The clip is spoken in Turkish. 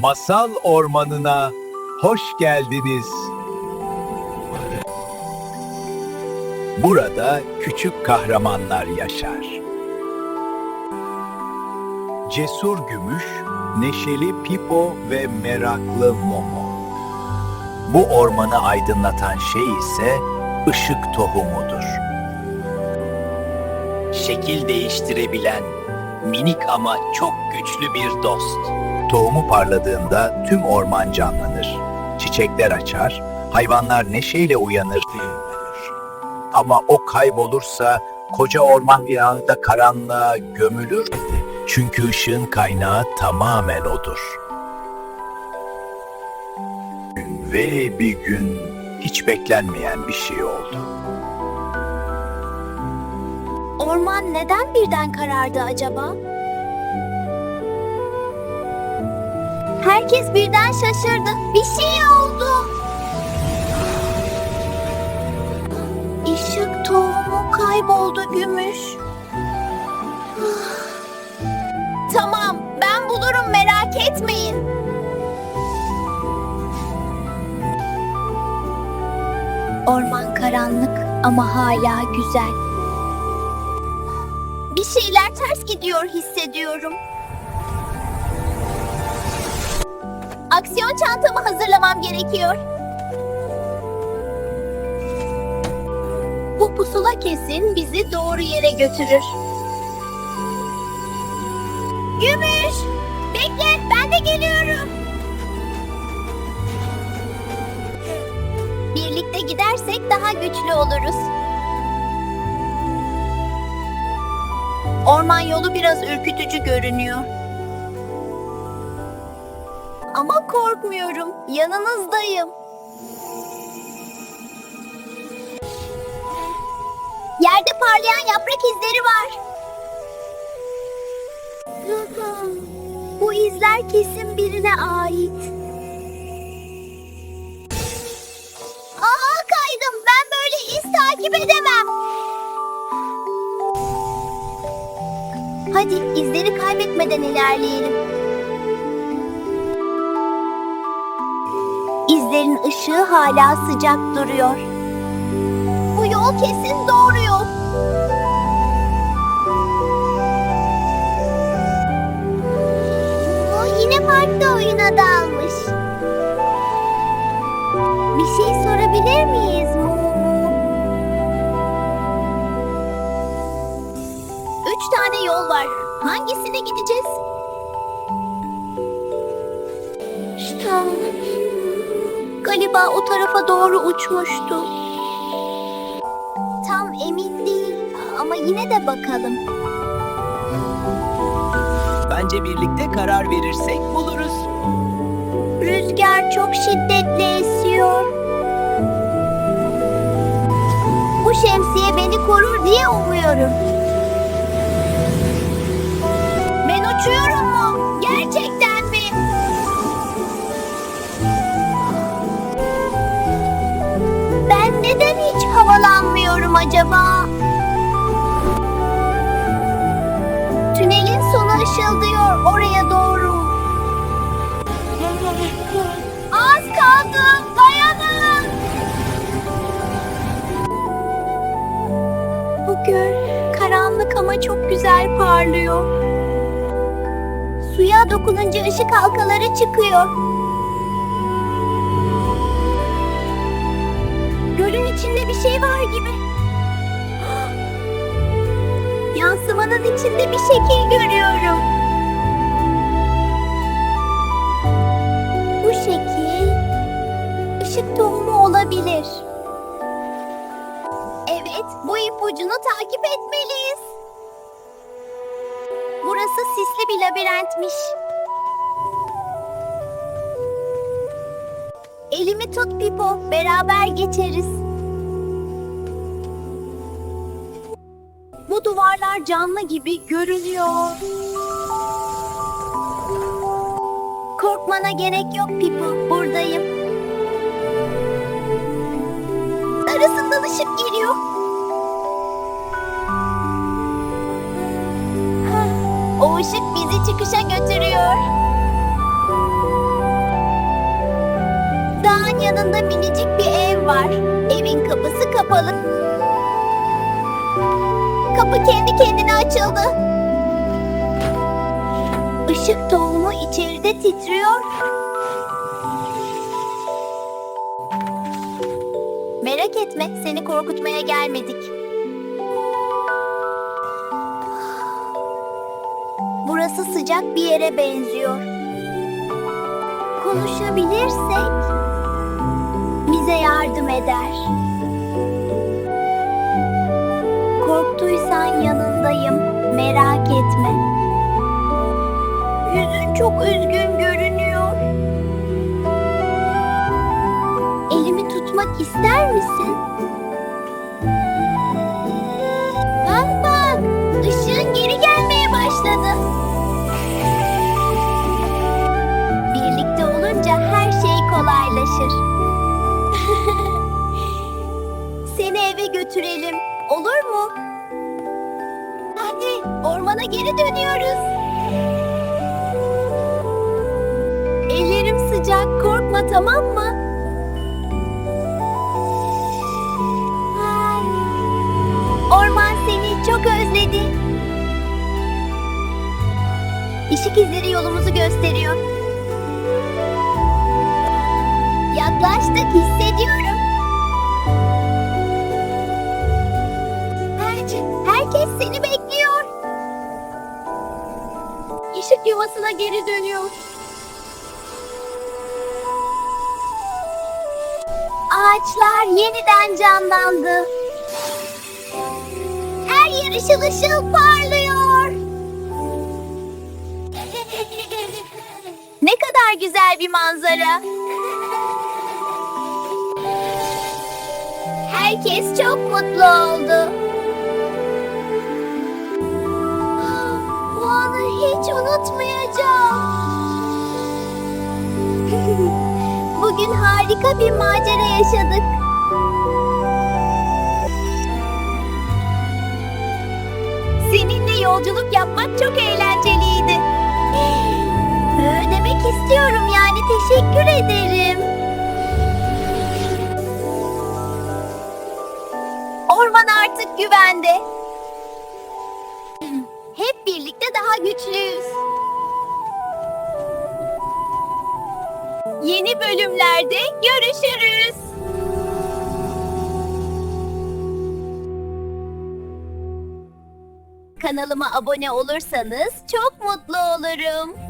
Masal Ormanı'na hoş geldiniz. Burada küçük kahramanlar yaşar. Cesur Gümüş, neşeli Pipo ve meraklı Momo. Bu ormanı aydınlatan şey ise ışık tohumudur. Şekil değiştirebilen, minik ama çok güçlü bir dost. Tohumu parladığında tüm orman canlanır. Çiçekler açar, hayvanlar neşeyle uyanır. Ama o kaybolursa koca orman bir anda karanlığa gömülür. Çünkü ışığın kaynağı tamamen odur. Ve bir gün hiç beklenmeyen bir şey oldu. Orman neden birden karardı acaba? Herkes birden şaşırdı. Bir şey oldu. Işık tohumu kayboldu gümüş. tamam, ben bulurum merak etmeyin. Orman karanlık ama hala güzel. Bir şeyler ters gidiyor hissediyorum. Aksiyon çantamı hazırlamam gerekiyor. Bu pusula kesin bizi doğru yere götürür. Gümüş! Bekle, ben de geliyorum. Birlikte gidersek daha güçlü oluruz. Orman yolu biraz ürkütücü görünüyor. Ama korkmuyorum. Yanınızdayım. Yerde parlayan yaprak izleri var. Bu izler kesin birine ait. Aa kaydım. Ben böyle iz takip edemem. Hadi izleri kaybetmeden ilerleyelim. İzlerin ışığı hala sıcak duruyor. Bu yol kesin doğru yol. O yine parkta oyuna dalmış. Bir şey sorabilir miyiz Mumu? Üç tane yol var. Hangisine gideceğiz? İşte galiba o tarafa doğru uçmuştu. Tam emin değil ama yine de bakalım. Bence birlikte karar verirsek buluruz. Rüzgar çok şiddetli esiyor. Bu şemsiye beni korur diye umuyorum. Ben uçuyorum mu? Gerçekten havalanmıyorum acaba? Tünelin sonu ışıldıyor oraya doğru. Az kaldı. Dayanın. Bu göl karanlık ama çok güzel parlıyor. Suya dokununca ışık halkaları çıkıyor. Gölün içinde bir şey var gibi. İçinde bir şekil görüyorum. Bu şekil ışık tohumu olabilir. Evet, bu ipucunu takip etmeliyiz. Burası sisli bir labirentmiş. Elimi tut Pipo, beraber geçeriz. Duvarlar canlı gibi görünüyor. Korkmana gerek yok Pipo, buradayım. Arasından ışık geliyor. O ışık bizi çıkışa götürüyor. Dağın yanında minicik bir ev var. Evin kapısı kapalı. Kapı kendi kendine açıldı. Işık tohumu içeride titriyor. Merak etme, seni korkutmaya gelmedik. Burası sıcak bir yere benziyor. Konuşabilirsek bize yardım eder. Yüzün çok üzgün görünüyor. Elimi tutmak ister misin? Bak ışığın geri gelmeye başladı. Birlikte olunca her şey kolaylaşır. Seni eve götürelim, olur mu? Hadi, ormana geri dönüyoruz. Sıcak, korkma tamam mı? Orman seni çok özledi. Işık izleri yolumuzu gösteriyor. Yaklaştık hissediyorum. Her- herkes seni bekliyor. Işık yuvasına geri dönüyor. Ağaçlar yeniden canlandı. Her yer ışıl ışıl parlıyor. Ne kadar güzel bir manzara. Herkes çok mutlu oldu. Bu anı hiç unutmayacağım. Bugün harika bir macera yaşadık. Seninle yolculuk yapmak çok eğlenceliydi. Ödemek istiyorum yani teşekkür ederim. Orman artık güvende. Hep birlikte daha güçlüyüz. Yeni bölümlerde görüşürüz. Kanalıma abone olursanız çok mutlu olurum.